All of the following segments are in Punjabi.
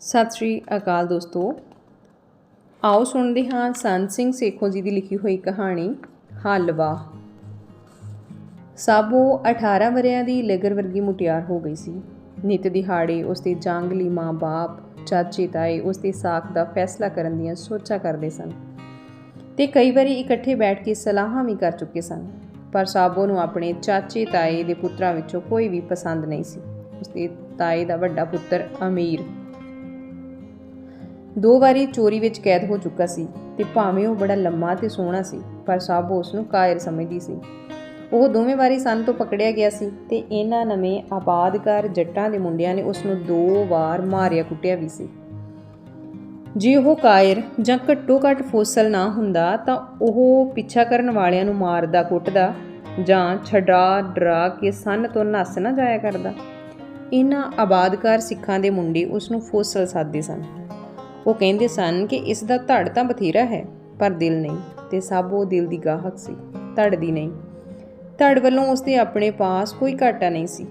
ਸਤਿ ਸ਼੍ਰੀ ਅਕਾਲ ਦੋਸਤੋ। ਆਓ ਸੁਣਦੇ ਹਾਂ ਸੰਤ ਸਿੰਘ ਸੇਖੋਂ ਜੀ ਦੀ ਲਿਖੀ ਹੋਈ ਕਹਾਣੀ, ਹਲਵਾ। ਸਾਬੋ 18 ਵਰਿਆਂ ਦੀ ਲੇਗਰ ਵਰਗੀ ਮੁਟਿਆਰ ਹੋ ਗਈ ਸੀ। ਨਿਤ ਦਿਹਾੜੇ ਉਸਦੇ ਜੰਗਲੀ ਮਾਂ-ਬਾਪ ਚਾਚੇ ਤਾਏ ਉਸਦੇ ਦੀ ਸਾਖ ਦਾ ਫੈਸਲਾ ਕਰਨ ਦੀਆਂ ਸੋਚਾਂ ਕਰਦੇ ਸਨ ਤੇ ਕਈ ਵਾਰੀ ਇਕੱਠੇ ਬੈਠ ਕੇ ਸਲਾਹਾਂ ਵੀ ਕਰ ਚੁੱਕੇ ਸਨ। ਪਰ ਸਾਬੋ ਨੂੰ ਆਪਣੇ ਚਾਚੇ ਤਾਏ ਦੇ ਪੁੱਤਰਾਂ ਵਿੱਚੋਂ ਕੋਈ ਵੀ ਪਸੰਦ ਨਹੀਂ ਸੀ। ਉਸਦੇ ਤਾਏ ਦਾ ਵੱਡਾ ਪੁੱਤਰ ਅਮੀਰ ਦੋ ਵਾਰੀ ਚੋਰੀ ਵਿੱਚ ਕੈਦ ਹੋ ਚੁੱਕਾ ਸੀ ਤੇ ਭਾਵੇਂ ਉਹ ਬੜਾ ਲੰਮਾ ਤੇ ਸੋਹਣਾ ਸੀ, ਪਰ ਸਾਬੋ ਉਸ ਨੂੰ ਕਾਇਰ ਸਮਝਦੀ ਸੀ। ਉਹ ਦੋਵੇਂ ਵਾਰੀ ਸੰਨ ਤੋਂ ਪਕੜਿਆ ਗਿਆ ਸੀ ਤੇ ਇਹਨਾਂ ਨਵੇਂ ਆਬਾਦਕਾਰ ਜੱਟਾਂ ਦੇ ਮੁੰਡਿਆਂ ਨੇ ਉਸ ਨੂੰ ਦੋ ਵਾਰ ਮਾਰਿਆ ਕੁੱਟਿਆ ਵੀ ਸੀ। ਜੇ ਉਹ ਕਾਇਰ ਜਾਂ ਘੱਟੋ ਘੱਟ ਫੋਸਲ ਨਾ ਹੁੰਦਾ ਤਾਂ ਉਹ ਪਿੱਛਾ ਕਰਨ ਵਾਲਿਆਂ ਨੂੰ ਮਾਰਦਾ, ਕੁੱਟਦਾ ਜਾਂ ਛਡਾ, ਡਰਾ ਕੇ ਸੰਨ ਤੋਂ ਨੱਸ ਨਾ ਜਾਇਆ ਕਰਦਾ। ਇਹਨਾਂ ਆਬਾਦਕਾਰ ਸਿੱਖਾਂ ਦੇ ਮੁੰਡੇ ਉਸ ਨੂੰ ਫੋਸਲ ਸਾਧਦੇ ਸਨ। ਉਹ ਕਹਿੰਦੇ ਸਨ ਕਿ ਇਸ ਦਾ ਧੜ ਤਾਂ ਬਥੇਰਾ ਹੈ, ਪਰ ਦਿਲ ਨਹੀਂ ਤੇ ਸਾਬੋ ਦਿਲ ਦੀ ਗਾਹਕ ਸੀ, ਧੜ ਦੀ ਨਹੀਂ। ਧੜ ਵੱਲੋਂ ਉਸ ਦੇ ਆਪਣੇ ਪਾਸ ਕੋਈ ਘਾਟਾ ਨਹੀਂ ਸੀ।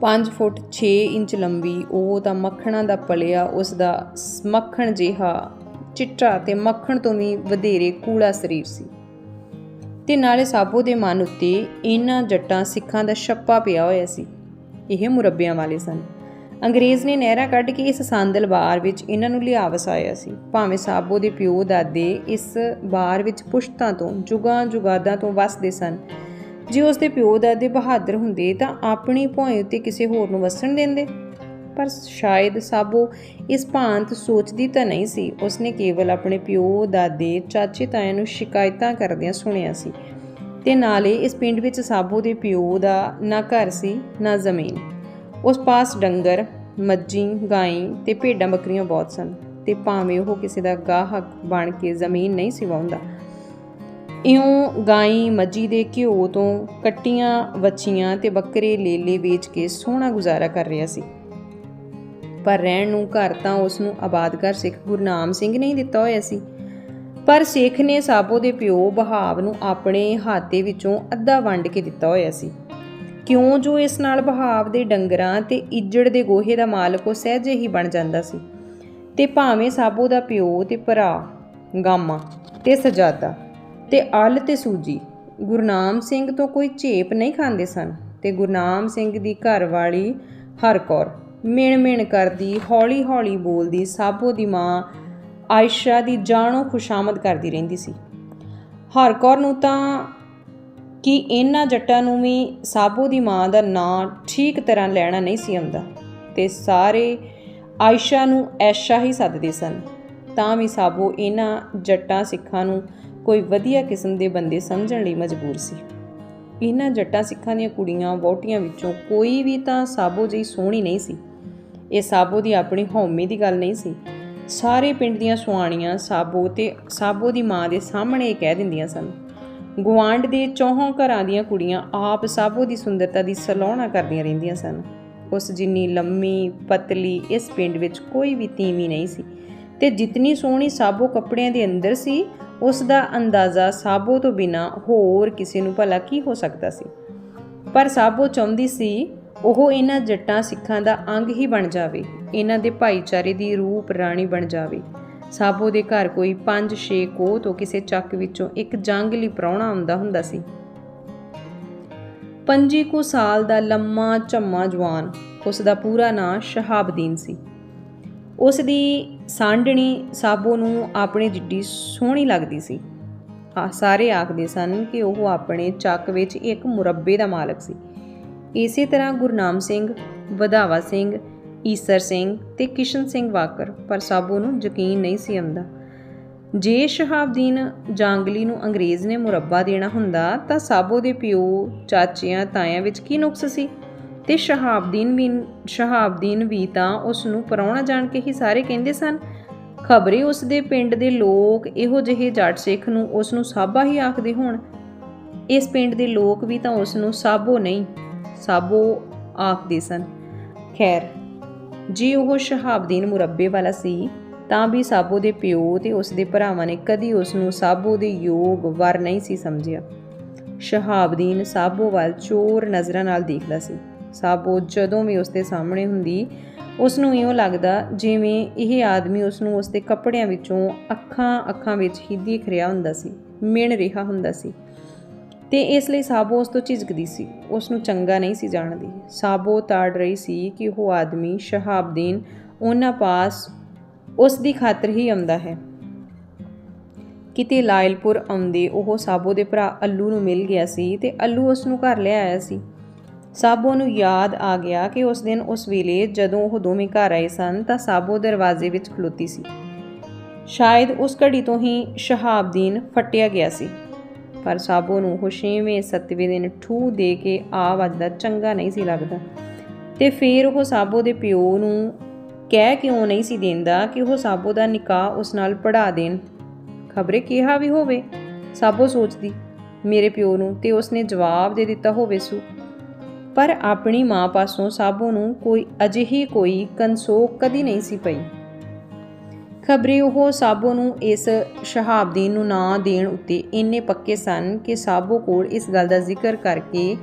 5 ਫੁੱਟ 6 ਇੰਚ ਲੰਬੀ ਉਹ ਤਾਂ ਮੱਖਣਾ ਦਾ ਪਲਿਆ ਉਸ ਦਾ ਮੱਖਣ ਜਿਹਾ ਚਿੱਟਾ ਤੇ ਮੱਖਣ ਤੋਂ ਵੀ ਵਧੇਰੇ ਕੂੜਾ ਸਰੀਰ ਸੀ। ਤੇ ਨਾਲੇ ਸਾਬੋ ਦੇ ਮਨ ਉੱਤੇ ਇਹਨਾਂ ਜੱਟਾਂ ਸਿੱਖਾਂ ਦਾ ਛੱਪਾ ਪਿਆ ਹੋਇਆ ਸੀ। ਇਹ ਮੁਰੱਬਿਆਂ ਵਾਲੇ ਸਨ। ਅੰਗਰੇਜ਼ ਨੇ ਨਹਿਰਾ ਕੱਢ ਕੇ ਇਸ ਸੰਦਲ ਬਾਰ ਵਿੱਚ ਇਹਨਾਂ ਨੂੰ ਲਿਆ ਵਸਾਇਆ ਸੀ। ਭਾਵੇਂ ਸਾਬੋ ਦੇ ਪਿਓ ਦਾਦੇ ਇਸ ਬਾਰ ਵਿੱਚ ਪੁਸ਼ਤਾਂ ਤੋਂ, ਜੁਗਾਂ ਜੁਗਾਦਾਂ ਤੋਂ ਵਸਦੇ ਸਨ। ਜੇ ਉਸ ਦੇ ਪਿਓ ਦਾਦੇ ਬਹਾਦਰ ਹੁੰਦੇ ਤਾਂ ਆਪਣੀ ਭੋਏ ਉੱਤੇ ਕਿਸੇ ਹੋਰ ਨੂੰ ਵਸਣ ਦਿੰਦੇ। ਪਰ ਸ਼ਾਇਦ ਸਾਬੋ ਇਸ ਭਾਂਤ ਸੋਚਦੀ ਤਾਂ ਨਹੀਂ ਸੀ। ਉਸਨੇ ਕੇਵਲ ਆਪਣੇ ਪਿਓ ਦਾਦੇ, ਚਾਚੇ ਤਾਇਆਂ ਨੂੰ ਸ਼ਿਕਾਇਤਾਂ ਕਰਦਿਆਂ ਸੁਣਿਆ ਸੀ। ਤੇ ਨਾਲੇ ਇਸ ਪਿੰਡ ਵਿੱਚ ਸਾਬੋ ਦੇ ਪਿਓ ਦਾ ਨਾ ਘਰ ਸੀ, ਨਾ ਜ਼ਮੀਨ। ਉਸ ਪਾਸ ਡੰਗਰ, ਮੱਝੀ, ਗਾਈ ਤੇ ਭੇਡਾਂ ਬੱਕਰੀਆਂ ਬਹੁਤ ਸਨ ਤੇ ਭਾਵੇਂ ਉਹ ਕਿਸੇ ਦਾ ਗਾਹਕ ਬਣ ਕੇ ਜ਼ਮੀਨ ਨਹੀਂ ਸਿਵਾਉਂਦਾ। ਇਉਂ ਗਾਈ, ਮੱਝੀ ਦੇ ਘਿਓ ਤੋਂ ਕੱਟੀਆਂ, ਵੱਛੀਆਂ ਤੇ ਬੱਕਰੇ ਲੇਲੇ ਵੇਚ ਕੇ ਸੋਹਣਾ ਗੁਜ਼ਾਰਾ ਕਰ ਰਿਹਾ ਸੀ। ਪਰ ਰਹਿਣ ਨੂੰ ਘਰ ਤਾਂ ਉਸ ਨੂੰ ਆਬਾਦਕਾਰ ਸਿੱਖ ਗੁਰਨਾਮ ਸਿੰਘ ਨੇ ਹੀ ਦਿੱਤਾ ਹੋਇਆ ਸੀ। ਪਰ ਸਿੱਖ ਨੇ ਸਾਬੋ ਦੇ ਪਿਓ ਬਹਾਵ ਨੂੰ ਆਪਣੇ ਹਾਤੇ ਵਿੱਚੋਂ ਅੱਧਾ ਵੰਡ ਕੇ ਦਿੱਤਾ ਹੋਇਆ ਸੀ। ਕਿਉਂ ਜੋ ਇਸ ਨਾਲ ਬਹਾਵ ਦੇ ਡੰਗਰਾਂ ਤੇ ਇੱਜੜ ਦੇ ਗੋਹੇ ਦਾ ਮਾਲਕ ਉਹ ਸਹਿਜੇ ਹੀ ਬਣ ਜਾਂਦਾ ਸੀ। ਤੇ ਭਾਵੇਂ ਸਾਬੋ ਦਾ ਪਿਓ ਤੇ ਭਰਾ, ਗਾਮਾ ਤੇ ਸਜਾਦਾ ਤੇ ਅਲ ਤੇ ਸੂਜੀ ਗੁਰਨਾਮ ਸਿੰਘ ਤੋਂ ਕੋਈ ਝੇਪ ਨਹੀਂ ਖਾਂਦੇ ਸਨ ਤੇ ਗੁਰਨਾਮ ਸਿੰਘ ਦੀ ਘਰ ਵਾਲੀ ਹਰਕੌਰ ਮਿਣ ਮਿਣ ਕਰਦੀ ਹੌਲੀ ਹੌਲੀ ਬੋਲਦੀ, ਸਾਬੋ ਦੀ ਮਾਂ ਆਇਸ਼ਾ ਦੀ ਜਾਣੋ ਖੁਸ਼ਾਮਦ ਕਰਦੀ ਰਹਿੰਦੀ ਸੀ। ਹਰਕੌਰ ਨੂੰ ਤਾਂ ਕਿ ਇਹਨਾਂ ਜੱਟਾਂ ਨੂੰ ਵੀ ਸਾਬੋ ਦੀ ਮਾਂ ਦਾ ਨਾਂ ਠੀਕ ਤਰ੍ਹਾਂ ਲੈਣਾ ਨਹੀਂ ਸੀ ਆਉਂਦਾ ਤੇ ਸਾਰੇ ਆਇਸ਼ਾ ਨੂੰ ਐਸ਼ਾ ਹੀ ਸੱਦਦੇ ਸਨ। ਤਾਂ ਵੀ ਸਾਬੋ ਇਹਨਾਂ ਜੱਟਾਂ ਸਿੱਖਾਂ ਨੂੰ ਕੋਈ ਵਧੀਆ ਕਿਸਮ ਦੇ ਬੰਦੇ ਸਮਝਣ ਲਈ ਮਜਬੂਰ ਸੀ। ਇਹਨਾਂ ਜੱਟਾਂ ਸਿੱਖਾਂ ਦੀਆਂ ਕੁੜੀਆਂ ਵਹੁਟੀਆਂ ਵਿੱਚੋਂ ਕੋਈ ਵੀ ਤਾਂ ਸਾਬੋ ਜਿਹੀ ਸੋਹਣੀ ਨਹੀਂ ਸੀ। ਇਹ ਸਾਬੋ ਦੀ ਆਪਣੀ ਹਉਮੈ ਦੀ ਗੱਲ ਨਹੀਂ ਸੀ। ਸਾਰੇ ਪਿੰਡ ਦੀਆਂ ਸੁਆਣੀਆਂ ਸਾਬੋ ਤੇ ਸਾਬੋ ਦੀ ਮਾਂ ਦੇ ਸਾਹਮਣੇ ਇਹ ਕਹਿ ਦਿੰਦੀਆਂ ਸਨ ਗੁਆਂਢ ਦੇ ਚੌਹਾਂ ਘਰਾਂ ਦੀਆਂ ਕੁੜੀਆਂ ਆਪ ਸਾਬੋ ਦੀ ਸੁੰਦਰਤਾ ਦੀ ਸਲਾਹਣਾ ਕਰਦੀਆਂ ਰਹਿੰਦੀਆਂ ਸਨ। ਉਸ ਜਿੰਨੀ ਲੰਮੀ, ਪਤਲੀ ਇਸ ਪਿੰਡ ਵਿੱਚ ਕੋਈ ਵੀ ਤੀਵੀਂ ਨਹੀਂ ਸੀ ਤੇ ਜਿਤਨੀ ਸੋਹਣੀ ਸਾਬੋ ਕੱਪੜਿਆਂ ਦੇ ਅੰਦਰ ਸੀ, ਉਸ ਦਾ ਅੰਦਾਜ਼ਾ ਸਾਬੋ ਤੋਂ ਬਿਨਾ ਹੋਰ ਕਿਸੇ ਨੂੰ ਭਲਾ ਕੀ ਹੋ ਸਕਦਾ ਸੀ। ਪਰ ਸਾਬੋ ਚਾਹੁੰਦੀ ਸੀ ਉਹ ਇਹਨਾਂ ਜੱਟਾਂ ਸਿੱਖਾਂ ਦਾ ਅੰਗ ਹੀ ਬਣ ਜਾਵੇ, ਇਹਨਾਂ ਦੇ ਭਾਈਚਾਰੇ ਦੀ ਰੂਪ ਰਾਣੀ ਬਣ ਜਾਵੇ। ਸਾਬੋ ਦੇ ਘਰ ਕੋਈ 5-6 ਕੋਹ ਤੋਂ ਕਿਸੇ ਚੱਕ ਵਿੱਚੋਂ ਇੱਕ ਜੰਗ ਲਈ ਪ੍ਰਾਹੁਣਾ ਆਉਂਦਾ ਹੁੰਦਾ ਸੀ। ਪੰਜੀ ਕੁ ਸਾਲ ਦਾ ਲੰਮਾ ਝੰਮਾ ਜਵਾਨ, ਉਸ ਦਾ ਪੂਰਾ ਨਾਂ ਸ਼ਹਾਬਦੀਨ ਸੀ। ਉਸ ਦੀ ਸਾਂਢਣੀ ਸਾਬੋ ਨੂੰ ਆਪਣੇ ਜਿੱਡੀ ਸੋਹਣੀ ਲੱਗਦੀ ਸੀ। ਆ ਸਾਰੇ ਆਖਦੇ ਸਨ ਕਿ ਉਹ ਆਪਣੇ ਚੱਕ ਵਿੱਚ ਇੱਕ ਮੁਰੱਬੇ ਦਾ ਮਾਲਕ ਸੀ। ਇਸੇ ਤਰ੍ਹਾਂ ਗੁਰਨਾਮ ਸਿੰਘ, ਵਧਾਵਾ ਸਿੰਘ ਈਸਰ ਸਿੰਘ ਤੇ ਕਿਸ਼ਨ ਸਿੰਘ ਵਾਕਰ, ਪਰ ਸਾਬੋ ਨੂੰ ਯਕੀਨ ਨਹੀਂ ਸੀ ਆਉਂਦਾ। ਜੇ ਸ਼ਹਾਬਦੀਨ ਜਾਂਗਲੀ ਨੂੰ ਅੰਗਰੇਜ਼ ਨੇ ਮੁਰੱਬਾ ਦੇਣਾ ਹੁੰਦਾ, ਤਾਂ ਸਾਬੋ ਦੇ ਪਿਓ, ਚਾਚਿਆਂ, ਤਾਇਆਂ ਵਿੱਚ ਕੀ ਨੁਕਸ ਸੀ? ਤੇ ਸ਼ਹਾਬਦੀਨ ਵੀ ਸ਼ਹਾਬਦੀਨ ਵੀ ਤਾਂ ਉਸ ਨੂੰ ਪਰਾਉਣਾ ਜਾਣ ਕੇ ਹੀ ਸਾਰੇ ਕਹਿੰਦੇ ਸਨ। ਖਬਰੇ ਉਸ ਦੇ ਪਿੰਡ ਦੇ ਲੋਕ ਇਹੋ ਜਿਹੇ ਜੱਟ ਸਿੱਖ ਨੂੰ ਉਸ ਨੂੰ ਸਾਬਾ ਹੀ ਆਖਦੇ ਹੋਣ। ਇਸ ਪਿੰਡ ਦੇ ਲੋਕ ਵੀ ਤਾਂ ਉਸ ਨੂੰ ਸਾਬੋ ਨਹੀਂ, ਸਾਬੋ ਆਖਦੇ ਸਨ। ਖੈਰ ਜੇ ਉਹ ਸ਼ਹਾਬਦੀਨ ਮੁਰੱਬੇ ਵਾਲਾ ਸੀ, ਤਾਂ ਵੀ ਸਾਬੋ ਦੇ ਪਿਓ ਤੇ ਉਸ ਦੇ ਭਰਾਵਾਂ ਨੇ ਕਦੀ ਉਸ ਨੂੰ ਸਾਬੋ ਦੇ ਯੋਗ ਵਰ ਨਹੀਂ ਸੀ ਸਮਝਿਆ। ਸ਼ਹਾਬਦੀਨ ਸਾਬੋ ਵੱਲ ਚੋਰ ਨਜ਼ਰਾਂ ਨਾਲ ਦੇਖਦਾ ਸੀ। ਸਾਬੋ ਜਦੋਂ ਵੀ ਉਸ ਦੇ ਸਾਹਮਣੇ ਹੁੰਦੀ, ਉਸ ਨੂੰ ਇਉਂ ਲੱਗਦਾ ਜਿਵੇਂ ਇਹ ਆਦਮੀ ਉਸ ਨੂੰ ਉਸ ਦੇ ਕੱਪੜਿਆਂ ਵਿੱਚੋਂ ਅੱਖਾਂ ਅੱਖਾਂ ਵਿੱਚ ਹੀ ਦੇਖ ਰਿਹਾ ਹੁੰਦਾ ਸੀ, ਮਿਣ ਰਿਹਾ ਹੁੰਦਾ ਸੀ। ਤੇ ਇਸ ਲਈ ਸਾਬੋ ਉਸ ਤੋਂ ਝਿਜਕਦੀ ਸੀ। ਉਸ ਨੂੰ ਚੰਗਾ ਨਹੀਂ ਸੀ ਜਾਣਦੀ। ਸਾਬੋ ਤਾੜ ਰਹੀ ਸੀ ਕਿ ਉਹ ਆਦਮੀ ਸ਼ਹਾਬਦੀਨ ਉਹਨਾਂ ਪਾਸ ਉਸ ਦੀ ਖਾਤਰ ਹੀ ਆਉਂਦਾ ਹੈ। ਕਿਤੇ ਲਾਇਲਪੁਰ ਆਉਂਦੇ ਉਹ ਸਾਬੋ ਦੇ ਭਰਾ ਅੱਲੂ ਨੂੰ ਮਿਲ ਗਿਆ ਸੀ ਤੇ ਅੱਲੂ ਉਸ ਨੂੰ ਘਰ ਲੈ ਆਇਆ ਸੀ। ਸਾਬੋ ਨੂੰ ਯਾਦ ਆ ਗਿਆ ਕਿ ਉਸ ਦਿਨ ਉਸ ਵੇਲੇ ਜਦੋਂ ਉਹ ਦੋਵੇਂ ਘਰ ਆਏ ਸਨ ਤਾਂ ਸਾਬੋ ਦਰਵਾਜ਼ੇ ਵਿੱਚ ਖਲੋਤੀ ਸੀ। ਸ਼ਾਇਦ ਉਸ ਘੜੀ ਤੋਂ ਹੀ ਸ਼ਹਾਬਦੀਨ ਫਟਿਆ ਗਿਆ ਸੀ। ਪਰ ਸਾਬੋ ਨੂੰ ਉਹ ਛੇਵੇਂ ਸੱਤਵੇਂ ਦਿਨ ਠੂ ਦੇ ਕੇ ਆ ਵੱਜਦਾ, ਚੰਗਾ ਨਹੀਂ ਸੀ ਲੱਗਦਾ। ਤੇ ਫਿਰ ਉਹ ਸਾਬੋ ਦੇ ਪਿਓ ਨੂੰ ਕਹਿ ਕਿਉਂ ਨਹੀਂ ਸੀ ਦਿੰਦਾ ਕਿ ਉਹ ਸਾਬੋ ਦਾ ਨਿਕਾਹ ਉਸ ਨਾਲ ਪੜਾ ਦੇਣ? ਖਬਰੇ ਕਿਹਾ ਵੀ ਹੋਵੇ। ਸਾਬੋ ਸੋਚਦੀ, ਮੇਰੇ ਪਿਓ ਨੂੰ ਤੇ ਉਸਨੇ ਜਵਾਬ ਦੇ ਦਿੱਤਾ ਹੋਵੇ ਸੂ। ਪਰ ਆਪਣੀ ਮਾਂ ਪਾਸੋਂ ਸਾਬੋ ਨੂੰ ਕੋਈ ਅਜਿਹੀ ਕੋਈ ਕੰਸੋਕ ਕਦੀ ਨਹੀਂ ਸੀ ਪਈ। ਖਬਰੇ ਉਹ ਸਾਬੋ ਨੂੰ ਇਸ ਸ਼ਹਾਬਦੀਨ ਨੂੰ ਨਾਂ ਦੇਣ ਉੱਤੇ ਇੰਨੇ ਪੱਕੇ ਸਨ ਕਿ ਸਾਬੋ ਕੋਲ ਇਸ ਗੱਲ ਦਾ ਜ਼ਿਕਰ ਕਰਕੇ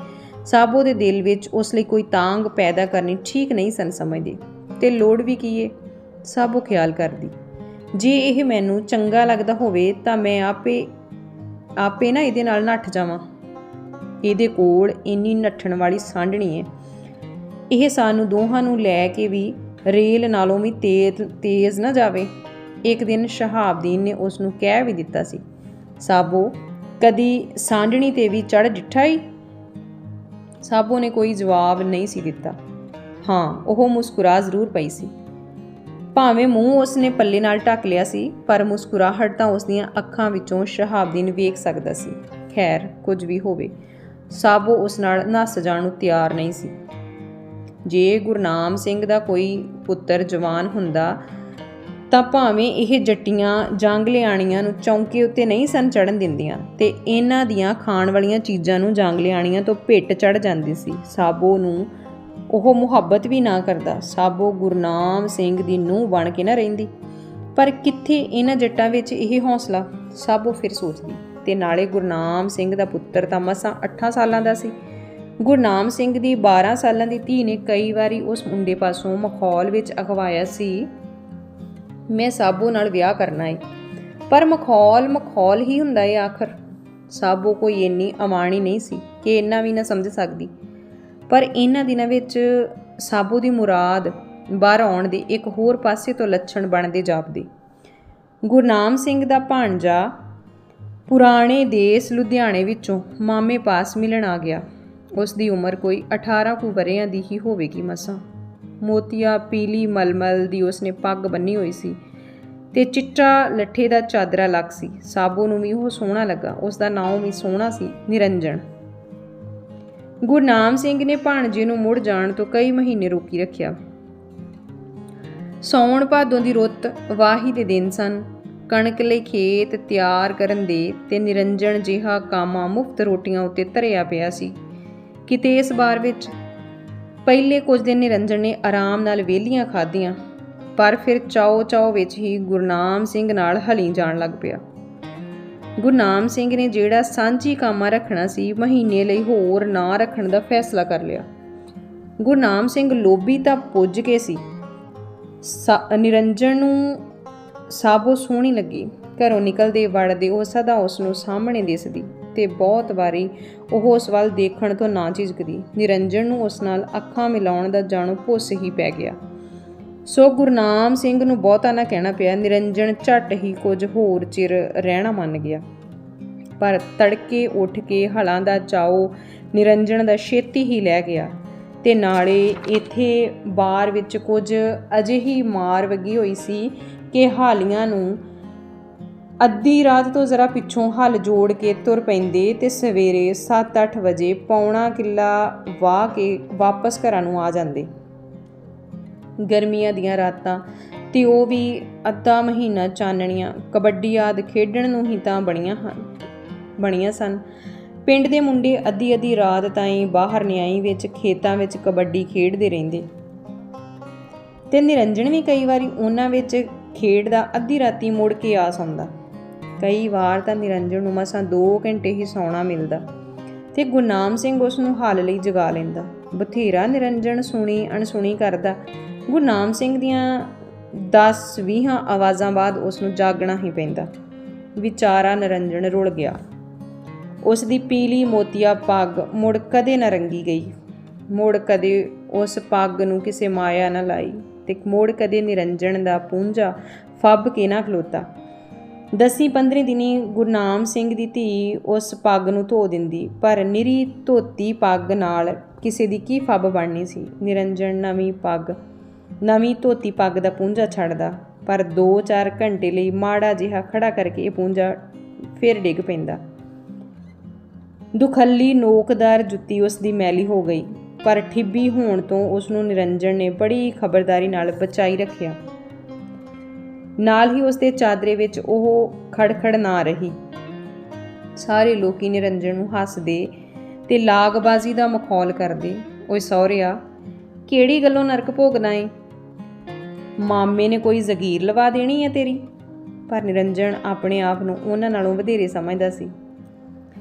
ਸਾਬੋ ਦੇ ਦਿਲ ਵਿੱਚ ਉਸ ਲਈ ਕੋਈ ਤਾਂਗ ਪੈਦਾ ਕਰਨੀ ਠੀਕ ਨਹੀਂ ਸਨ ਸਮਝਦੇ। ਤੇ ਲੋੜ ਵੀ ਕੀ ਏ? ਸਾਬੋ ਖਿਆਲ ਕਰਦੀ। ਜੇ ਇਹ ਮੈਨੂੰ ਚੰਗਾ ਲੱਗਦਾ ਹੋਵੇ ਤਾਂ ਮੈਂ ਆਪੇ ਆਪੇ ਨਾ ਇਹਦੇ ਨਾਲ ਨੱਠ ਜਾਵਾਂ। ਇਹਦੇ ਕੋਲ ਇੰਨੀ ਨੱਠਣ ਵਾਲੀ ਸਾਂਢਣੀ ਹੈ ਇਹ ਸਾਨੂੰ ਦੋਹਾਂ ਨੂੰ ਲੈ ਕੇ ਵੀ ਰੇਲ ਨਾਲੋਂ ਵੀ ਤੇਜ਼ ਤੇਜ਼ ਨਾ ਜਾਵੇ। ਇੱਕ ਦਿਨ ਸ਼ਹਾਬਦੀਨ ਨੇ ਉਸ ਨੂੰ ਕਹਿ ਵੀ ਦਿੱਤਾ ਸੀ, ਸਾਬੋ, ਕਦੀ ਸਾਂਢਣੀ ਤੇ ਵੀ ਚੜ ਡਿੱਠਾ ਹੀ ਸਾਬੋ ਨੇ ਕੋਈ ਜਵਾਬ ਨਹੀਂ ਸੀ ਦਿੱਤਾ। ਹਾਂ, ਉਹ ਮੁਸਕਰਾ ਜ਼ਰੂਰ ਪਈ ਸੀ। ਭਾਵੇਂ ਮੂੰਹ ਉਸਨੇ ਪੱਲੇ ਨਾਲ ਢੱਕ ਲਿਆ ਸੀ, ਪਰ ਮੁਸਕਰਾਹਟ ਤਾਂ ਉਸ ਦੀਆਂ ਅੱਖਾਂ ਵਿੱਚੋਂ ਸ਼ਹਾਬਦੀਨ ਵੇਖ ਸਕਦਾ ਸੀ। ਖੈਰ, ਕੁਝ ਵੀ ਹੋਵੇ, ਸਾਬੋ ਉਸ ਨਾਲ ਨੱਸ ਜਾਣ ਨੂੰ ਤਿਆਰ ਨਹੀਂ ਸੀ। ਜੇ ਗੁਰਨਾਮ ਸਿੰਘ ਦਾ ਕੋਈ ਪੁੱਤਰ ਜਵਾਨ ਹੁੰਦਾ ਤਾਂ ਭਾਵੇਂ ਇਹ ਜੱਟੀਆਂ ਜੰਗ ਲਿਆਣੀਆਂ ਨੂੰ ਚੌਂਕੇ ਉੱਤੇ ਨਹੀਂ ਸਨ ਚੜਨ ਦਿੰਦੀਆਂ, ਤੇ ਇਹਨਾਂ ਦੀਆਂ ਖਾਣ ਵਾਲੀਆਂ ਚੀਜ਼ਾਂ ਨੂੰ ਜੰਗ ਲਿਆਣੀਆਂ ਤੋਂ ਭਿੱਟ ਚੜ ਜਾਂਦੀ ਸੀ। ਸਾਬੋ ਨੂੰ ਉਹ ਮੁਹੱਬਤ ਵੀ ਨਾ ਕਰਦਾ। ਸਾਬੋ ਗੁਰਨਾਮ ਸਿੰਘ ਦੀ ਨੂੰਹ ਬਣ ਕੇ ਨਾ ਰਹਿੰਦੀ। ਪਰ ਕਿੱਥੇ ਇਹਨਾਂ ਜੱਟਾਂ ਵਿੱਚ ਇਹ ਹੌਸਲਾ? ਸਾਬੋ ਫਿਰ ਸੋਚਦੀ, ਤੇ ਨਾਲੇ ਗੁਰਨਾਮ ਸਿੰਘ ਦਾ ਪੁੱਤਰ ਤਾਂ ਮਸਾਂ 8 ਸਾਲਾਂ ਦਾ ਸੀ। ਗੁਰਨਾਮ ਸਿੰਘ ਦੀ 12 ਸਾਲਾਂ ਦੀ ਧੀ ਨੇ ਕਈ ਵਾਰੀ ਉਸ ਮੁੰਡੇ ਪਾਸੋਂ ਮਖੌਲ ਵਿੱਚ ਅਖਵਾਇਆ ਸੀ ਮੈਂ ਸਾਬੋ ਨਾਲ ਵਿਆਹ ਕਰਨਾ ਏ। ਪਰ ਮਖੌਲ ਮਖੌਲ ਹੀ ਹੁੰਦਾ ਏ ਆਖਰ। ਸਾਬੋ ਕੋਈ ਇੰਨੀ ਅਮਾਣੀ ਨਹੀਂ ਸੀ ਕਿ ਇੰਨਾ ਵੀ ਨਾ ਸਮਝ ਸਕਦੀ। ਪਰ ਇਹਨਾਂ ਦਿਨਾਂ ਵਿੱਚ ਸਾਬੋ ਦੀ ਮੁਰਾਦ ਬਾਹਰ ਆਉਣ ਦੇ ਇੱਕ ਹੋਰ ਪਾਸੇ ਤੋਂ ਲੱਛਣ ਬਣਦੇ ਜਾਪਦੇ। ਗੁਰਨਾਮ ਸਿੰਘ ਦਾ ਭਾਣਜਾ ਪੁਰਾਣੇ ਦੇਸ ਲੁਧਿਆਣੇ ਵਿੱਚੋਂ ਮਾਮੇ ਪਾਸ ਮਿਲਣ ਆ ਗਿਆ। ਉਸ ਦੀ ਉਮਰ ਕੋਈ 18 ਕੁ ਵਰ੍ਹਿਆਂ ਦੀ ਹੀ ਹੋਵੇਗੀ ਮਸਾਂ। ਮੋਤੀਆ ਪੀਲੀ ਮਲਮਲ ਦੀ ਉਸਨੇ ਪੱਗ ਬੰਨੀ ਹੋਈ ਸੀ ਤੇ ਚਿੱਟਾ ਲੱਠੇ ਦਾ ਚਾਦਰਾ ਲੱਗ ਸੀ। ਸਾਬੋ ਨੂੰ ਵੀ ਉਹ ਸੋਹਣਾ ਲੱਗਾ। ਉਸ ਦਾ ਨਾਮ ਵੀ ਸੋਹਣਾ ਸੀ ਨਿਰੰਜਨ ਗੁਰਨਾਮ ਸਿੰਘ ਨੇ ਭਾਣਜੇ ਨੂੰ ਮੁੜ ਜਾਣ ਤੋਂ ਕਈ ਮਹੀਨੇ ਰੋਕੀ ਰੱਖਿਆ। ਸੌਣ ਭਾਦੋਂ ਦੀ ਰੁੱਤ ਵਾਹੀ ਦੇ ਦਿਨ ਸਨ। ਕਣਕ ਲਈ ਖੇਤ ਤਿਆਰ ਕਰਨ ਦੇ ਤੇ ਨਿਰੰਜਨ ਜਿਹਾ ਕਾਮਾ ਮੁਫਤ ਰੋਟੀਆਂ ਉੱਤੇ ਧਰਿਆ ਪਿਆ ਸੀ। ਕਿਤੇ ਇਸ ਬਾਰ ਵਿੱਚ ਪਹਿਲੇ ਕੁਝ ਦਿਨ ਨਿਰੰਜਨ ਨੇ ਆਰਾਮ ਨਾਲ ਵੇਲੀਆਂ ਖਾਧੀਆਂ, ਪਰ ਫਿਰ ਚਾਓ ਚਾਓ ਵਿੱਚ ਹੀ ਗੁਰਨਾਮ ਸਿੰਘ ਨਾਲ ਹਲੀ ਜਾਣ ਲੱਗ ਪਿਆ। ਗੁਰਨਾਮ ਸਿੰਘ ਨੇ ਜਿਹੜਾ ਸਾਂਝੀ ਕਾਮਾ ਰੱਖਣਾ ਸੀ, ਮਹੀਨੇ ਲਈ ਹੋਰ ਨਾ ਰੱਖਣ ਦਾ ਫੈਸਲਾ ਕਰ ਲਿਆ। ਗੁਰਨਾਮ ਸਿੰਘ ਲੋਭੀ ਤਾਂ ਪੁੱਜ ਕੇ ਸੀ। ਨਿਰੰਜਨ ਨੂੰ ਸਾਬੋ ਸੋਹਣੀ ਲੱਗੀ, ਘਰੋਂ ਨਿਕਲਦੇ ਵੜਦੇ ਉਹ ਸਦਾ ਉਸ ਨੂੰ ਸਾਹਮਣੇ ਦਿਸਦੀ। ਤੇ ਬਹੁਤ ਵਾਰੀ ਉਹ ਉਸ ਵੱਲ ਦੇਖਣ ਤੋਂ ਨਾ ਝਿਜਕਦੀ। ਨਿਰੰਜਨ ਨੂੰ ਉਸ ਨਾਲ ਅੱਖਾਂ ਮਿਲਾਉਣ ਦਾ ਜਾਣੂ ਭੁੱਸ ਹੀ ਪੈ ਗਿਆ। ਸੋ ਗੁਰਨਾਮ ਸਿੰਘ ਨੂੰ ਬਹੁਤਾ ਨਾ ਕਹਿਣਾ ਪਿਆ। ਨਿਰੰਜਨ ਝੱਟ ਹੀ ਕੁਝ ਹੋਰ ਚਿਰ ਰਹਿਣਾ ਮੰਨ ਗਿਆ। ਪਰ ਤੜਕੇ ਉੱਠ ਕੇ ਹਲਾਂ ਦਾ ਚਾਓ ਨਿਰੰਜਨ ਦਾ ਛੇਤੀ ਹੀ ਲੈ ਗਿਆ ਤੇ ਨਾਲੇ ਇੱਥੇ ਬਾਰ ਵਿੱਚ ਕੁਝ ਅਜਿਹੀ ਮਾਰ ਵਗੀ ਹੋਈ ਸੀ ਕਿ ਹਾਲੀਆਂ ਨੂੰ ਅੱਧੀ ਰਾਤ ਤੋਂ ਜ਼ਰਾ ਪਿੱਛੋਂ ਹੱਲ ਜੋੜ ਕੇ ਤੁਰ ਪੈਂਦੇ ਤੇ ਸਵੇਰੇ 7-8 ਵਜੇ ਪੌਣਾ ਕਿੱਲਾ ਵਾਹ ਕੇ ਵਾਪਸ ਘਰਾਂ ਨੂੰ ਆ ਜਾਂਦੇ। ਗਰਮੀਆਂ ਦੀਆਂ ਰਾਤਾਂ ਤੇ ਉਹ ਵੀ ਅੱਧਾ ਮਹੀਨਾ ਚਾਨਣੀਆਂ, ਕਬੱਡੀ ਆਦ ਖੇਡਣ ਨੂੰ ਹੀ ਤਾਂ ਬਣੀਆਂ ਹਨ, ਬਣੀਆਂ ਸਨ। ਪਿੰਡ ਦੇ ਮੁੰਡੇ ਅੱਧੀ ਅੱਧੀ ਰਾਤ ਤਾਈਂ ਬਾਹਰ ਨਿਆਈ ਵਿੱਚ ਖੇਤਾਂ ਵਿੱਚ ਕਬੱਡੀ ਖੇਡਦੇ ਰਹਿੰਦੇ। ਤੇ ਨਿਰੰਜਨ ਵੀ ਕਈ ਵਾਰੀ ਉਹਨਾਂ ਵਿੱਚ ਖੇਡ ਦਾ ਅੱਧੀ ਰਾਤੀ ਮੁੜ ਕੇ ਆ ਸੌਂਦਾ। ਕਈ ਵਾਰ ਤਾਂ ਨਿਰੰਜਨ ਨੂੰ ਮਸਾਂ 2 ਘੰਟੇ ਹੀ ਸੌਣਾ ਮਿਲਦਾ ਤੇ ਗੁਰਨਾਮ ਸਿੰਘ ਉਸ ਨੂੰ ਹਾਲ ਲਈ ਜਗਾ ਲੈਂਦਾ। ਬਥੇਰਾ ਨਿਰੰਜਨ ਸੁਣੀ ਅਣਸੁਣੀ ਕਰਦਾ। ਗੁਰਨਾਮ ਸਿੰਘ ਦੀਆਂ 10-20 ਆਵਾਜ਼ਾਂ ਬਾਅਦ ਉਸ ਨੂੰ ਜਾਗਣਾ ਹੀ ਪੈਂਦਾ। ਵਿਚਾਰਾ ਨਿਰੰਜਨ ਰੁਲ ਗਿਆ। ਉਸ ਦੀ ਪੀਲੀ ਮੋਤੀਆ ਪੱਗ ਮੁੜ ਕਦੇ ਨਾ ਰੰਗੀ ਗਈ। ਮੁੜ ਕਦੇ ਉਸ ਪੱਗ ਨੂੰ ਕਿਸੇ ਮਾਇਆ ਨਾ ਲਾਈ ਤੇ ਮੁੜ ਕਦੇ ਨਿਰੰਜਨ ਦਾ ਪੂੰਝਾ ਫੱਬ ਕੇ ਨਾ ਖਲੋਤਾ। ਦਸੀ 15 ਦਿਨੀ ਗੁਰਨਾਮ ਸਿੰਘ ਦੀ ਧੀ ਉਸ ਪੱਗ ਨੂੰ ਧੋ ਦਿੰਦੀ, ਪਰ ਨਿਰੀ ਧੋਤੀ ਪੱਗ ਨਾਲ ਕਿਸੇ ਦੀ ਕੀ ਫੱਬ ਬਣਨੀ ਸੀ? ਨਿਰੰਜਨ ਨਵੀਂ ਪੱਗ, ਨਵੀਂ ਧੋਤੀ ਪੱਗ ਦਾ ਪੂੰਝਾ ਛੱਡਦਾ, ਪਰ 2-4 ਘੰਟੇ ਲਈ ਮਾੜਾ ਜਿਹਾ ਖੜਾ ਕਰਕੇ ਇਹ ਪੂੰਝਾ ਫਿਰ ਡਿੱਗ ਪੈਂਦਾ। ਦੁਖੱਲੀ ਨੋਕਦਾਰ ਜੁੱਤੀ ਉਸ ਦੀ ਮੈਲੀ ਹੋ ਗਈ, ਪਰ ਠਿੱਬੀ ਹੋਣ ਤੋਂ ਉਸ ਨੂੰ ਨਿਰੰਜਨ ਨੇ ਬੜੀ ਖਬਰਦਾਰੀ ਨਾਲ ਬਚਾਈ ਰੱਖਿਆ। ਨਾਲ ਹੀ ਉਸ ਦੇ ਚਾਦਰੇ ਵਿੱਚ ਉਹ ਖੜਖੜ ਨਾ ਰਹੀ। ਸਾਰੇ ਲੋਕੀ ਨਿਰੰਜਨ ਨੂੰ ਹੱਸਦੇ ਤੇ ਲਾਗਬਾਜ਼ੀ ਦਾ ਮਖੌਲ ਕਰਦੇ। ਓਏ ਸਹੁਰਿਆ, ਕਿਹੜੀ ਗੱਲੋਂ ਨਰਕ ਭੋਗਣਾ ਏ? ਮਾਮੇ ਨੇ ਕੋਈ ਜ਼ਗੀਰ ਲਵਾ ਦੇਣੀ ਹੈ ਤੇਰੀ? ਪਰ ਨਿਰੰਜਨ ਆਪਣੇ ਆਪ ਨੂੰ ਉਹਨਾਂ ਨਾਲੋਂ ਵਧੇਰੇ ਸਮਝਦਾ ਸੀ।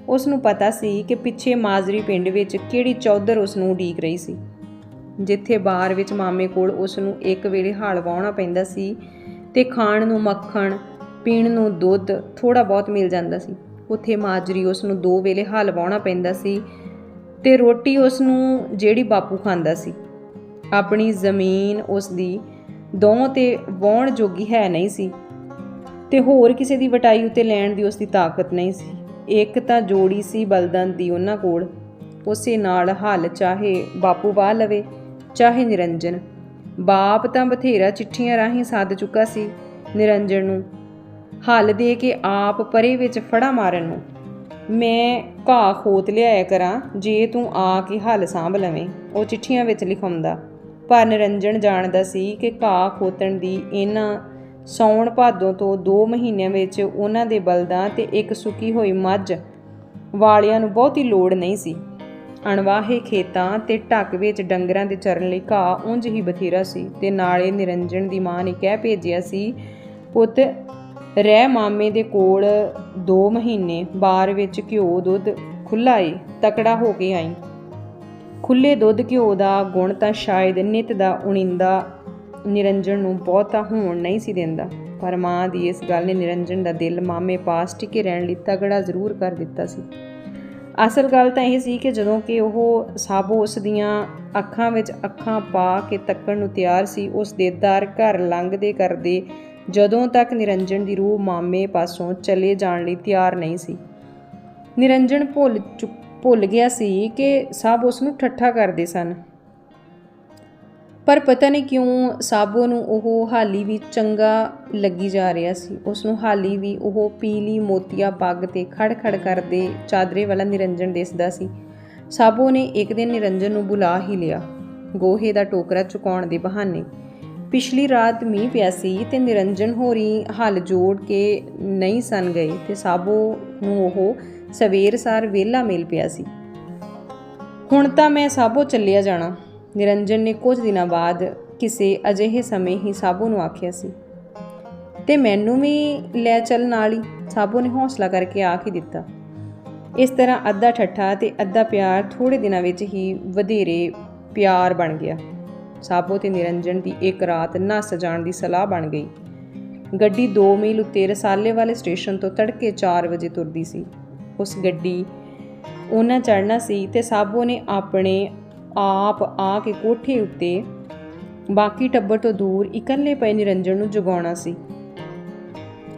ਉਸ ਨੂੰ ਪਤਾ ਸੀ ਕਿ ਪਿੱਛੇ ਮਾਜ਼ਰੀ ਪਿੰਡ ਵਿੱਚ ਕਿਹੜੀ ਚੌਧਰ ਉਸ ਨੂੰ ਉਡੀਕ ਰਹੀ ਸੀ। ਜਿੱਥੇ ਬਾਹਰ ਵਿੱਚ ਮਾਮੇ ਕੋਲ ਉਸ ਨੂੰ ਇੱਕ ਵੇਲੇ ਹਾਲ ਵਾਉਣਾ ਪੈਂਦਾ ਸੀ ਤੇ ਖਾਣ ਨੂੰ ਮੱਖਣ, ਪੀਣ ਨੂੰ ਦੁੱਧ ਥੋੜਾ ਬਹੁਤ ਮਿਲ ਜਾਂਦਾ ਸੀ। ਉੱਥੇ ਮਾਜਰੀ ਉਸ ਨੂੰ ਦੋ ਵੇਲੇ ਹਲ ਵਾਉਣਾ ਪੈਂਦਾ ਸੀ ਤੇ ਰੋਟੀ ਉਸ ਨੂੰ ਜਿਹੜੀ ਬਾਪੂ ਖਾਂਦਾ ਸੀ। ਆਪਣੀ ਜ਼ਮੀਨ ਉਸ ਦੀ ਦੋਹਾਂ ਤੇ ਵਾਉਣ ਜੋਗੀ ਹੈ ਨਹੀਂ ਸੀ ਤੇ ਹੋਰ ਕਿਸੇ ਦੀ ਵਟਾਈ ਉਤੇ ਲੈਣ ਦੀ ਉਸ ਦੀ ਤਾਕਤ ਨਹੀਂ ਸੀ। ਇੱਕ ਤਾਂ ਜੋੜੀ ਸੀ ਬਲਦਾਂ ਦੀ ਉਹਨਾਂ ਕੋਲ, ਉਸੇ ਨਾਲ ਹੱਲ ਚਾਹੇ ਬਾਪੂ ਵਾਹ ਲਵੇ, ਚਾਹੇ ਨਿਰੰਜਨ। ਬਾਪ ਤਾਂ ਬਥੇਰਾ ਚਿੱਠੀਆਂ ਰਾਹੀਂ ਸੱਦ ਚੁੱਕਾ ਸੀ ਨਿਰੰਜਨ ਨੂੰ, ਹੱਲ ਦੇ ਕੇ ਆਪ ਪਰੇ ਵਿੱਚ ਫੜਾ ਮਾਰਨ ਨੂੰ। ਮੈਂ ਘਾਹ ਖੋਤ ਲਿਆਇਆ ਕਰਾਂ, ਜੇ ਤੂੰ ਆ ਕੇ ਹੱਲ ਸਾਂਭ ਲਵੇਂ, ਉਹ ਚਿੱਠੀਆਂ ਵਿੱਚ ਲਿਖਾਉਂਦਾ। ਪਰ ਨਿਰੰਜਨ ਜਾਣਦਾ ਸੀ ਕਿ ਘਾਹ ਖੋਤਣ ਦੀ ਇਹਨਾਂ ਸੌਣ ਭਾਦੋਂ ਤੋਂ 2 ਮਹੀਨਿਆਂ ਵਿੱਚ ਉਹਨਾਂ ਦੇ ਬਲਦਾਂ ਤੇ ਇੱਕ ਸੁੱਕੀ ਹੋਈ ਮੱਝ ਵਾਲਿਆਂ ਨੂੰ ਬਹੁਤੀ ਲੋੜ ਨਹੀਂ ਸੀ। ਅਣਵਾਹੇ ਖੇਤਾਂ ਤੇ ਢੱਕ ਵਿੱਚ ਡੰਗਰਾਂ ਦੇ ਚਰਨ ਲਈ ਘਾਹ ਉਂਝ ਹੀ ਬਥੇਰਾ ਸੀ ਤੇ ਨਾਲੇ ਨਿਰੰਜਨ ਦੀ ਮਾਂ ਨੇ ਕਹਿ ਭੇਜਿਆ ਸੀ, ਪੁੱਤ, ਰਹਿ ਮਾਮੇ ਦੇ ਕੋਲ 2 ਮਹੀਨੇ, ਬਾਰ ਵਿੱਚ ਘਿਓ ਦੁੱਧ ਖੁੱਲਾ ਏ, ਤਕੜਾ ਹੋ ਕੇ ਆਈ। ਖੁੱਲੇ ਦੁੱਧ ਘਿਓ ਦਾ ਗੁਣ ਤਾਂ ਸ਼ਾਇਦ ਨਿਤ ਦਾ ਉਣਿੰਦਾ ਨਿਰੰਜਨ ਨੂੰ ਬਹੁਤਾ ਹੋਣ ਨਹੀਂ ਸੀ ਦਿੰਦਾ। ਪਰ ਮਾਂ ਦੀ ਇਸ ਗੱਲ ਨੇ ਨਿਰੰਜਨ ਦਾ ਦਿਲ ਮਾਮੇ ਪਾਸ ਟਿਕੇ ਰਹਿਣ ਲਈ ਤਗੜਾ ਜ਼ਰੂਰ ਕਰ ਦਿੱਤਾ ਸੀ। ਅਸਲ ਗੱਲ ਤਾਂ ਇਹ ਸੀ ਕਿ ਜਦੋਂ ਕਿ ਉਹ ਸਭ ਉਸ ਦੀਆਂ ਅੱਖਾਂ ਵਿੱਚ ਅੱਖਾਂ ਪਾ ਕੇ ਤੱਕਣ ਨੂੰ ਤਿਆਰ ਸੀ, ਉਸ ਦੇ ਦਰ ਘਰ ਲੰਘਦੇ ਕਰਦੇ ਜਦੋਂ ਤੱਕ ਨਿਰੰਜਨ ਦੀ ਰੂਹ ਮਾਮੇ ਪਾਸੋਂ ਚਲੇ ਜਾਣ ਲਈ ਤਿਆਰ ਨਹੀਂ ਸੀ। ਨਿਰੰਜਨ ਭੁੱਲ ਚੁੱਕ, ਭੁੱਲ ਗਿਆ ਸੀ ਕਿ ਸਭ ਉਸ ਨੂੰ ਠੱਠਾ ਕਰਦੇ ਸਨ। ਪਰ ਪਤਾ ਨਹੀਂ ਕਿਉਂ ਸਾਬੋ ਨੂੰ ਉਹ ਹਾਲੀ ਵੀ ਚੰਗਾ ਲੱਗੀ ਜਾ ਰਿਹਾ ਸੀ। ਉਸ ਨੂੰ ਹਾਲੀ ਵੀ ਉਹ ਪੀਲੀ ਮੋਤੀਆ ਪੱਗ ਤੇ ਖੜ-ਖੜ ਕਰਦੇ ਚਾਦਰੇ ਵਾਲਾ ਨਿਰੰਜਨ ਦਿਸਦਾ ਸੀ। ਸਾਬੋ ਨੇ ਇੱਕ ਦਿਨ ਨਿਰੰਜਨ ਨੂੰ ਬੁਲਾ ਹੀ ਲਿਆ। ਗੋਹੇ ਦਾ ਟੋਕਰਾ ਚੁਕਾਉਣ ਦੇ ਬਹਾਨੇ ਪਿਛਲੀ ਰਾਤ ਮੀਂਹ ਪਿਆ ਸੀ ਤੇ ਨਿਰੰਜਨ ਹੋਰੀ ਹੱਲ ਜੋੜ ਕੇ ਨਹੀਂ ਸਨ ਗਏ ਤੇ ਸਾਬੋ ਨੂੰ ਉਹ ਸਵੇਰ ਸਾਰ ਵਿਹਲਾ ਮਿਲ ਪਿਆ ਸੀ। ਹੁਣ ਤਾਂ ਮੈਂ ਸਾਬੋ ਚੱਲਿਆ ਜਾਣਾ। ਨਿਰੰਜਨ ਨੇ ਕੁਝ ਦਿਨਾਂ ਬਾਅਦ ਕਿਸੇ ਅਜਿਹੇ ਸਮੇਂ ਹੀ ਸਾਬੋ ਨੂੰ ਆਖਿਆ ਸੀ। ਤੇ ਮੈਨੂੰ ਵੀ ਲੈ ਚੱਲ ਨਾਲ ਹੀ, ਸਾਬੋ ਨੇ ਹੌਸਲਾ ਕਰਕੇ ਆਖ ਹੀ ਦਿੱਤਾ। ਇਸ ਤਰ੍ਹਾਂ ਅੱਧਾ ਠੱਠਾ ਤੇ ਅੱਧਾ ਪਿਆਰ ਥੋੜੇ ਦਿਨਾਂ ਵਿੱਚ ਹੀ ਵਧੇਰੇ ਪਿਆਰ ਬਣ ਗਿਆ। ਸਾਬੋ ਤੇ ਨਿਰੰਜਨ ਦੀ ਇੱਕ ਰਾਤ ਨੱਸ ਜਾਣ ਦੀ ਸਲਾਹ ਬਣ ਗਈ। ਗੱਡੀ 2 ਮੀਲ ਉੱਤੇ ਰਸਾਲੇ ਵਾਲੇ ਸਟੇਸ਼ਨ ਤੋਂ ਤੜਕੇ 4 ਵਜੇ ਤੁਰਦੀ ਸੀ। ਉਸ ਗੱਡੀ ਉਹਨਾਂ ਚੜਨਾ ਸੀ ਤੇ ਸਾਬੋ ਨੇ ਆਪਣੇ ਆਪ ਆ ਕੇ ਕੋਠੇ ਉੱਤੇ ਬਾਕੀ ਟੱਬਰ ਤੋਂ ਦੂਰ ਇਕੱਲੇ ਪਏ ਨਿਰੰਜਨ ਨੂੰ ਜਗਾਉਣਾ ਸੀ।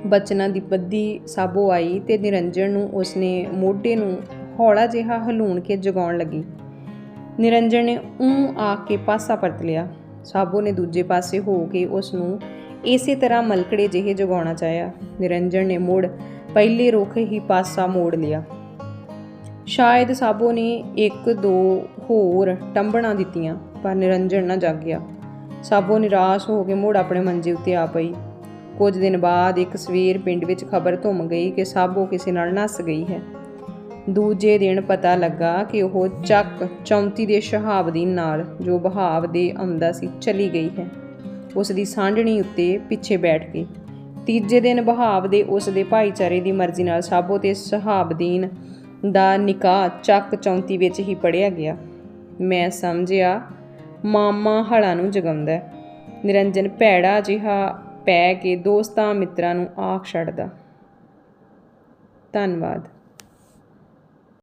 ਬਚਨਾਂ ਦੀ ਬੱਦੀ ਸਾਬੋ ਆਈ ਤੇ ਨਿਰੰਜਨ ਨੂੰ ਉਸਨੇ ਮੋਢੇ ਨੂੰ ਹੌਲਾ ਜਿਹਾ ਹਲੂਣ ਕੇ ਜਗਾਉਣ ਲੱਗੀ। ਨਿਰੰਜਨ ਨੇ ਉਂ ਆ ਕੇ ਪਾਸਾ ਪਰਤ ਲਿਆ। ਸਾਬੋ ਨੇ ਦੂਜੇ ਪਾਸੇ ਹੋ ਕੇ ਉਸ ਨੂੰ ਇਸੇ ਤਰ੍ਹਾਂ ਮਲਕੜੇ ਜਿਹੇ ਜਗਾਉਣਾ ਚਾਹਿਆ। ਨਿਰੰਜਨ ਨੇ ਮੁੜ ਪਹਿਲੇ ਰੁੱਖ ਹੀ ਪਾਸਾ ਮੋੜ ਲਿਆ। ਸ਼ਾਇਦ ਸਾਬੋ ਨੇ ਇੱਕ ਦੋ ਹੋਰ ਟੰਬਣਾ ਦਿੱਤੀਆਂ, ਪਰ ਨਿਰੰਜਨ ਨਾ ਜਾਗਿਆ ਸਾਬੋ ਨਿਰਾਸ਼ ਹੋ ਕੇ ਮੁੜ ਆਪਣੇ ਮੰਜੇ ਉੱਤੇ ਆ ਪਈ। ਕੁਝ ਦਿਨ ਬਾਅਦ ਇੱਕ ਸਵੇਰ ਪਿੰਡ ਵਿੱਚ ਖਬਰ ਧੁੰਮ ਗਈ ਕਿ ਸਾਬੋ ਕਿਸੇ ਨਾਲ ਨੱਸ ਗਈ ਹੈ। ਦੂਜੇ ਦਿਨ ਪਤਾ ਲੱਗਾ ਕਿ ਉਹ ਚੱਕ 34 ਦੇ ਸ਼ਹਾਬਦੀਨ ਨਾਲ, ਜੋ ਬਹਾਵ ਦੇ ਆਉਂਦਾ ਸੀ, ਚਲੀ ਗਈ ਹੈ। ਉਸ ਦੀ ਸਾਂਢਣੀ ਉੱਤੇ ਪਿੱਛੇ ਬੈਠ ਕੇ। ਤੀਜੇ ਦਿਨ ਬਹਾਵ ਦੇ ਉਸ ਦੇ ਭਾਈਚਾਰੇ ਦੀ ਮਰਜ਼ੀ ਨਾਲ ਸਾਬੋ ਤੇ ਸ਼ਹਾਬਦੀਨ ਦਾ ਨਿਕਾਹ ਚੱਕ 34 ਵਿੱਚ ਹੀ ਪੜਿਆ ਗਿਆ। ਮੈਂ ਸਮਝਿਆ, ਮਾਮਾ ਹਲਾਂ ਨੂੰ ਜਗਾਉਂਦਾ ਨਿਰੰਜਨ ਭੈੜਾ ਜਿਹਾ ਪੈ ਕੇ ਦੋਸਤਾਂ ਮਿੱਤਰਾਂ ਨੂੰ ਆਖ ਛੱਡਦਾ। ਧੰਨਵਾਦ।